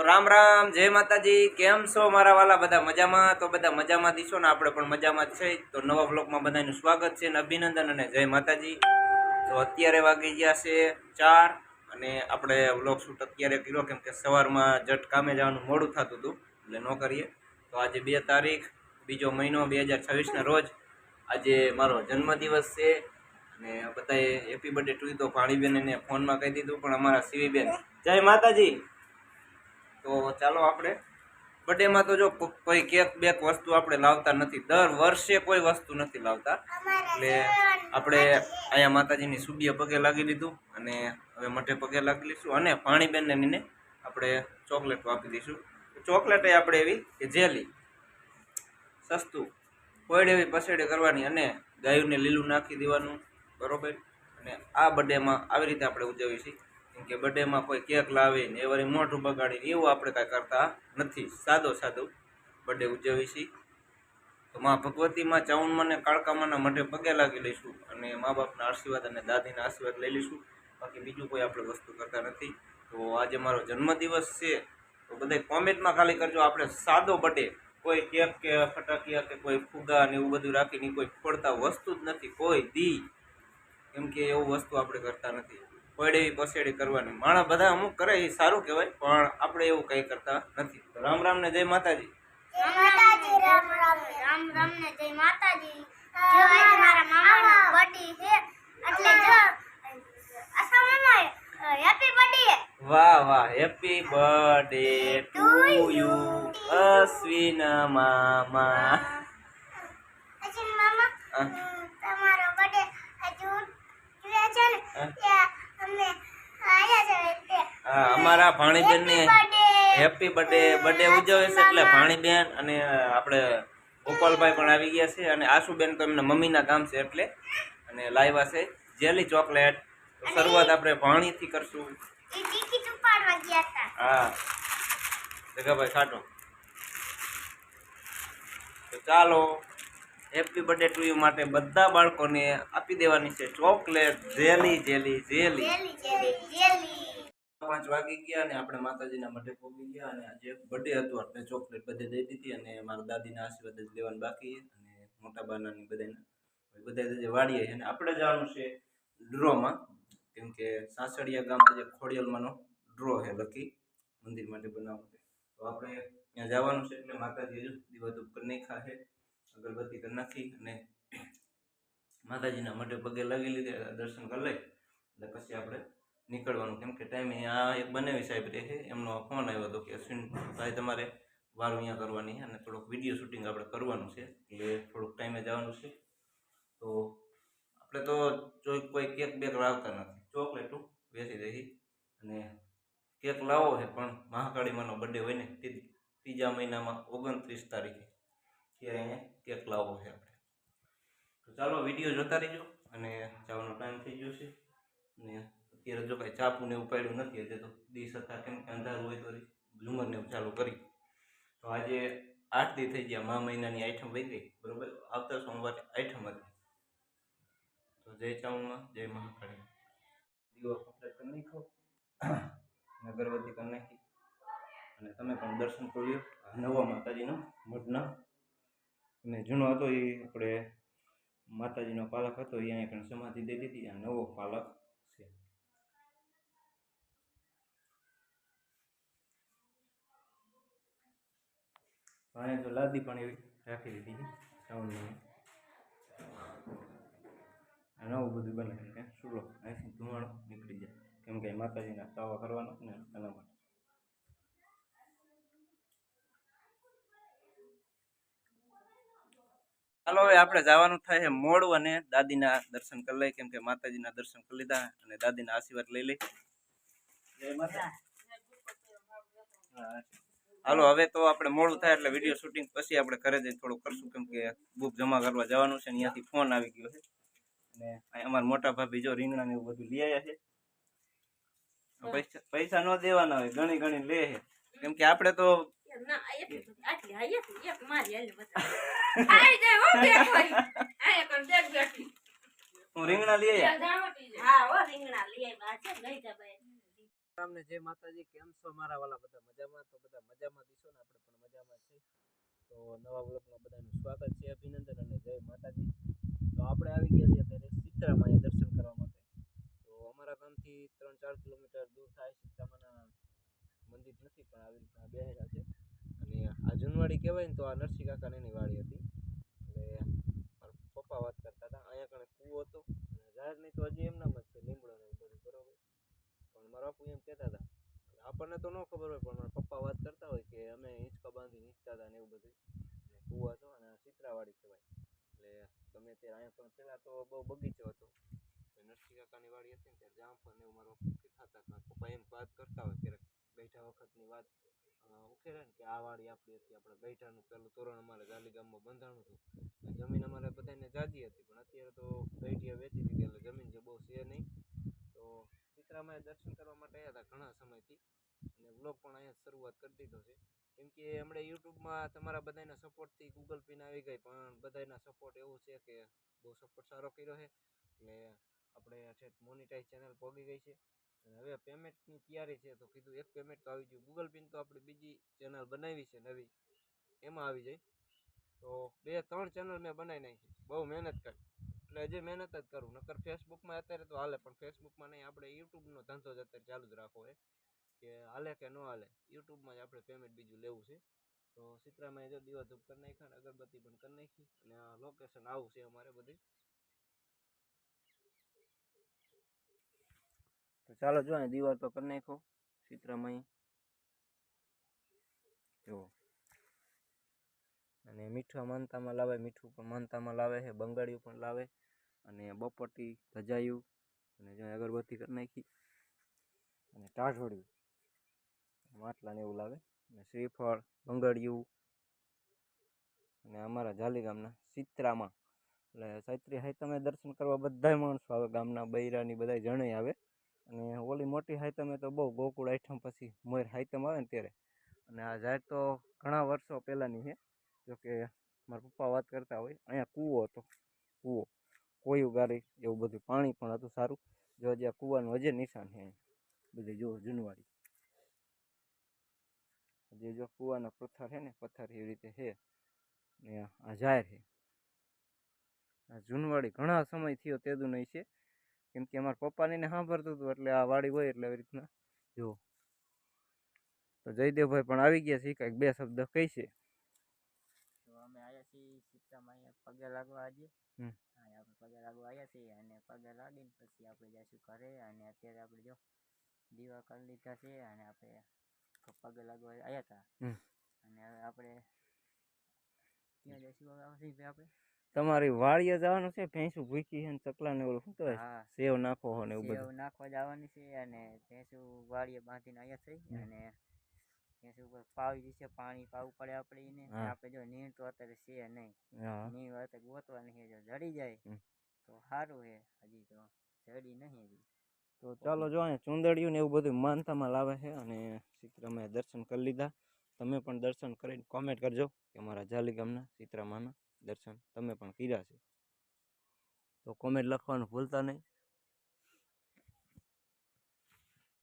તો રામ રામ, જય માતાજી. કેમ છો મારા વાલા? બધા મજામાં? તો બધા મજામાં દીશો ને આપણે પણ મજામાં છે. તો નવા બ્લોકમાં બધાનું સ્વાગત છે અને અભિનંદન અને જય માતાજી. તો અત્યારે વાગી ગયા છે ચાર અને આપણે બ્લોગ શૂટ અત્યારે કર્યો કેમ કે સવારમાં જટ કામે જવાનું મોડું થતું હતું, એટલે ન કરીએ. તો આજે બે તારીખ, બીજો મહિનો બે હજાર છવ્વીસના રોજ. આજે મારો જન્મદિવસ છે અને બધાએ હેપી બર્થડે ટુ તો ભાણીબેન એને ફોનમાં કહી દીધું, પણ અમારા સીવીબેન જય માતાજી. તો ચાલો આપણે બર્થડેમાં તો જો કોઈ કેક બેક વસ્તુ આપણે લાવતા નથી. દર વર્ષે કોઈ વસ્તુ નથી લાવતા. એટલે આપણે અહીંયા માતાજીની સુબીએ પગે લાગી લીધું અને હવે મઠે પગે લાગી લઈશું અને પાણીબેનને નીને આપણે ચોકલેટ આપી દઈશું. ચોકલેટ એ આપણે એવી કે જેલી સસ્તું કોઈડ એવી પસેડે કરવાની અને ગાયુંને લીલું નાખી દેવાનું. બરોબર? અને આ બર્થડેમાં આવી રીતે આપણે ઉજવીએ છીએ. કે બર્થડેમાં કોઈ કેક લાવે ને એ વળી મોઢું બગાડીને એવું આપણે કાંઈ કરતા નથી. સાદો સાદો બર્થડે ઉજવીએ છીએ. તો માં ભગવતીમાં, ચાઉનમાં કાળકામાના મઢે પગે લાગી લઈશું અને મા બાપના આશીર્વાદ અને દાદીના આશીર્વાદ લઈ લઈશું. બાકી બીજું કોઈ આપણે વસ્તુ કરતા નથી. તો આજે મારો જન્મદિવસ છે. તો બધા કોમેન્ટમાં ખાલી કરજો આપણે સાદો બર્થડે. કોઈ કેક કે ફટાકિયા કે કોઈ ફુગા ને એવું બધું રાખીને કોઈ ફોડતા વસ્તુ જ નથી. કોઈ દી. કેમ કે એવું વસ્તુ આપણે કરતા નથી. પડેવી પસેડી કરવાની. માણસ બધા અમુક કરે એ સારું કહેવાય પણ આપણે એવું કંઈ કરતા નથી. રામ રામ ને જય માતાજી. રામ રામ રામ રામ ને જય માતાજી. મારા મામાનો બર્થડે છે એટલે જો અસા મામા હેપી બર્થડે વાહ વાહ happy birthday to you Ashwin મામા. અશ્વિન મામા તમારો બર્થડે હજુ છે ને હા. ત્યાં અમે આયા છે એટલે હા અમારા ભાણીબેનને હેપી બર્થડે બર્થડે ઉજવે છે એટલે ભાણીબેન અને આપણે ગોપાલભાઈ પણ આવી ગયા છે અને આશુબેન તો એમના મમ્મીના કામ છે એટલે અને લાવ્યા છે જેલી ચોકલેટ. તો શરૂઆત આપણે ભાણીથી કરશું. હા. જગાભાઈ સાટો. તો ચાલો હેપી બર્થડે ટુ યુ માટે બધા બાળકોને આપી દેવાની છે ચોકલેટ જેલી જેલી જેલી. પાંચ વાગી ગયા અને આપણે માતાજીના મઢે પહોંચી ગયા અને આજે બર્થડે હતું. એટલે ચોકલેટ બધે દઈ દીધી અને મારા દાદીના આશીર્વાદ જ લેવાનું બાકી અને મોટા બાનાની બધાના. બધા જે વાડીએ અને આપણે જવાનું છે ડ્રોમાં. કેમ કે સાસડિયા ગામ જે ખોડિયલમાંનો ડ્રો છે લકી. મંદિર માટે બનાવવું તો આપણે ત્યાં જવાનું છે એટલે માતાજી હજુ દીવાધૂપ કરી નાખ્યા છે. અગરબત્તી કરી નાખી અને માતાજીના મઢે પગે લગી લીધે. દર્શન કરી લઈ. એટલે પછી આપણે નીકળવાનું. કેમ કે ટાઈમે આ એક બનાવી સાહેબ રહે છે. એમનો ફોન આવ્યો હતો કે, અશ્વિન, ભાઈ તમારે વાર અહીંયા કરવાની અને થોડુંક વીડિયો શૂટિંગ આપણે કરવાનું છે. એટલે થોડુંક ટાઈમે જવાનું છે. તો આપણે તો જો કોઈ કેક બેક લાવતા નથી. ચોકલેટું વેચી દઈ અને કેક લાવો છે, પણ મહાકાળીમાંનો બર્થડે હોય ને ત્રીજા મહિનામાં ઓગણત્રીસ તારીખે ત્યારે અહીંયા કેક લાવવો છે આપણે. તો ચાલો વીડિયો જોતા રહીજો અને જવાનો ટાઈમ થઈ ગયો છે. અને અત્યારે જો કાંઈ ચાપુ ને એવું પાડ્યું નથી એટલે તો દિવસ હતા કેમ કે અંધારું હોય તો ઝુમર ચાલુ કરી. તો આજે આઠ દી થઈ ગયા, મા મહિનાની આઈટમ વહી ગઈ, બરોબર? આવતા સોમવારે આઈટમ હતી. તો જય ચાઉમાં, જય મહાકાળી. દીવો કમ્પ્લીટ કરી નાખો અને અગરબત્તી કરી નાખી. અને તમે પણ દર્શન કરી નવા માતાજીનો મઢના. અને જૂનો હતો એ, આપણે માતાજીનો પાલક હતો, એ અહીંયા કણ સમાધિ દઈ દીધી, આ નવો પાલક. છે તો લાદી પણ એવી રાખી દીધી છે નવું બધું બનાવ્યું કે ચૂલો અહીંથી ધુમાડો નીકળી જાય. કેમ કે માતાજીના તાવા કરવાનો ને એના માટે. ચાલો હવે આપણે જવાનું થાય છે મોડું અને દાદીના દર્શન કરી લઈએ કેમ કે માતાજીના દર્શન કરી લીધા અને દાદીના આશીર્વાદ લઈ લઈ જય માતા. હા. હાલો હવે તો આપણે મોડું થાય એટલે વીડિયો શૂટિંગ પછી આપણે ઘરે જઈને થોડું કરશું કેમ કે બુક જમા કરવા જવાનું છે અહીંયાથી ફોન આવી ગયો છે. અને અમારા મોટા ભાભી જો રીંગણા ને એવું બધું લઈ આવ્યા છે. પૈસા પૈસા ન દેવાના હોય ગણી ગણી લે છે. કેમ કે આપણે તો હું રીંગણા લઈ આવ્યા? આ લઈ એક તમને જય માતાજી, કેમ છો? મારા વાલા બધા મજામાં? તો બધા મજામાં દીશો ને આપણે પણ મજામાં છે તો નવા બ્લોગમાં બધાનું સ્વાગત છે, અભિનંદન અને જય માતાજી. તો આપણે આવી ગયા છીએ અત્યારે સીતરામાએ દર્શન કરવા માટે. તો અમારા ગામથી ત્રણ ચાર કિલોમીટર દૂર થાય સીતરામાના મંદિર નથી, પણ આવી રીતના બેહેલા છે. અને આ જૂનવાડી કહેવાય ને તો આ નરસિંહ કાકાને એની વાડી હતી. એટલે મારા પપ્પા વાત કરતા હતા. અહીંયા કણે કૂવો હતો. જાહેર નહીં તો હજી એમનામ જ છે, લીમડો બાપુ એમ કહેતા હતા. આપણને તો ન ખબર હોય, પણ પપ્પા વાત કરતા હોય કે અમે હિંચકા બાંધી હિંચતા હતા ને એવું બધું. અને છો અને આ કહેવાય. એટલે ગમે ત્યારે અહીંયા પણ પહેલાં તો બહુ બગીચો હતો. નરસિંહ કાકાની વાડી હતી ને ત્યારે જામફળ એવું મારો થતા મારા પપ્પા એમ વાત કરતા હોય ક્યારેક બેઠા વખતની વાત ઉખેરે ને કે આ વાડી આપણી હતી, આપણે બેઠાનું પહેલું તોરણ અમારે ગાલી ગામમાં બંધાણું હતું. જમીન અમારે બધાને જાજી હતી, પણ અત્યારે તો ગઈઢીએ વેચી દીધી, એટલે જમીન જે બહુ છે નહીં. ચિત્રામાં દર્શન કરવા માટે આવ્યા હતા ઘણા સમયથી. અને વ્લોગ પણ અહીંયા શરૂઆત કરી દીધો છે. કેમ કે હમણાં યુટ્યુબમાં તમારા બધાના સપોર્ટથી ગૂગલ પિન આવી ગઈ, પણ બધાના સપોર્ટ એવો છે કે બહુ સપોર્ટ સારો કર્યો છે. એટલે આપણે છે મોનિટાઈઝ ચેનલ પહોંચી ગઈ છે. અને હવે પેમેન્ટની તૈયારી છે, તો કીધું એક પેમેન્ટ તો આવી ગયું. ગૂગલ પિન તો આપણે બીજી ચેનલ બનાવી છે, નવી. એમાં આવી જાય. તો બે, ત્રણ ચેનલ મેં બનાવી નાખી. બહુ મહેનત કરી. એટલે હજી મહેનત જ કરું. નકર ફેસબુકમાં અત્યારે તો હાલે, પણ ફેસબુકમાં નહીં, આપણે યુટ્યુબનો ધંધો જ અત્યારે ચાલુ જ રાખવો હોય કે હાલે કે ન હાલે યુટ્યુબમાં જ આપણે પેમેન્ટ બીજું લેવું છે. તો સિત્રામાં જો દીવા ધૂપ કરી નાખ્યા અને અગરબત્તી પણ કરી નાખી અને આ લોકેશન આવું છે અમારે બધી. તો ચાલો જો અહીં દીવાર તો કરી નાખો સિત્રામાં જુઓ. અને મીઠા માનતામાં લાવે, મીઠું પણ માનતામાં લાવે છે, બંગાળિયું પણ લાવે અને બપોટી ધજાયું અને જો અગરબત્તી કરી નાખી અને ટાઢોળ્યું. માટલાને એવું લાવે. અને શ્રીફળ, બંગાળિયું અને અમારા જાલી ગામના સિત્રામાં. એટલે ચૈત્રી હાઈતમે દર્શન કરવા બધાય માણસો આવે, ગામના બૈરાની બધાય જણે આવે. અને ઓલી મોટી હાઈતમે તો બહુ ગોકુળ આઈટમ પછી મોર હાઈતમ આવે ને ત્યારે. અને આ જાય તો ઘણા વર્ષો પહેલાંની છે. જોકે મારા પપ્પા વાત કરતા હોય, અહીંયા કૂવો હતો, કૂવો. કોયું ગારી એવું બધું, પાણી પણ હતું સારું. જો હજી આ કૂવાનું હજી નિશાન છે. બધી જો જૂનવાડી. હજી જો કૂવાના પથ્થર છે ને, પથ્થર એવી રીતે છે. ને આ- જાહેર છે. આ જૂનવાડી ઘણા સમય થયો તેદું નહીં છે. કેમ કે અમારા પપ્પાને એને સાંભળતું હતું, એટલે આ વાડી હોય એટલે આવી રીતના. જો તો જયદેવભાઈ પણ આવી ગયા છે, કંઈક બે શબ્દ કહી છે સીતામાં અહીંયા પગે લાગવા આજે આપણે પગે લાગવા આવ્યા છીએ અને પગે લાગીને પછી આપણે જઈશું ઘરે અને અત્યારે આપણે જો દીવા કરી લીધા છે અને આપણે પગે લાગવા આવ્યા હતા. અને હવે આપણે ક્યાં જઈશું હવે આવશે આપણે તમારી વાડીએ જવાનું છે ભેંસું ભૂખી છે ને ચકલા ને ઓલું શું કહેવાય? સેવ નાખો ને એવું સેવ નાખવા જવાની છે અને ભેંસું વાડીએ બાંધીને આવ્યા થઈ અને ભેંસું ઉપર પાવી છે પાણી પાવું પડે આપણે એને. હા. આપણે જો નીર તો અત્યારે છે નહીં. હા. અત્યારે ગોતવા નહીં જો જડી જાય તો સારું છે. હજી તો જડી નહીં હજી. તો ચાલો જો અહીંયા ચુંદડિયું ને એવું બધું માનતામાં લાવે છે અને સીતરામાએ દર્શન કરી લીધા. તમે પણ દર્શન કરીને કોમેન્ટ કરજો કે અમારા જાલી ગામના સીતરામાના દર્શન તમે પણ કર્યા છે. તો કોમેન્ટ લખવાનું ભૂલતા નહીં.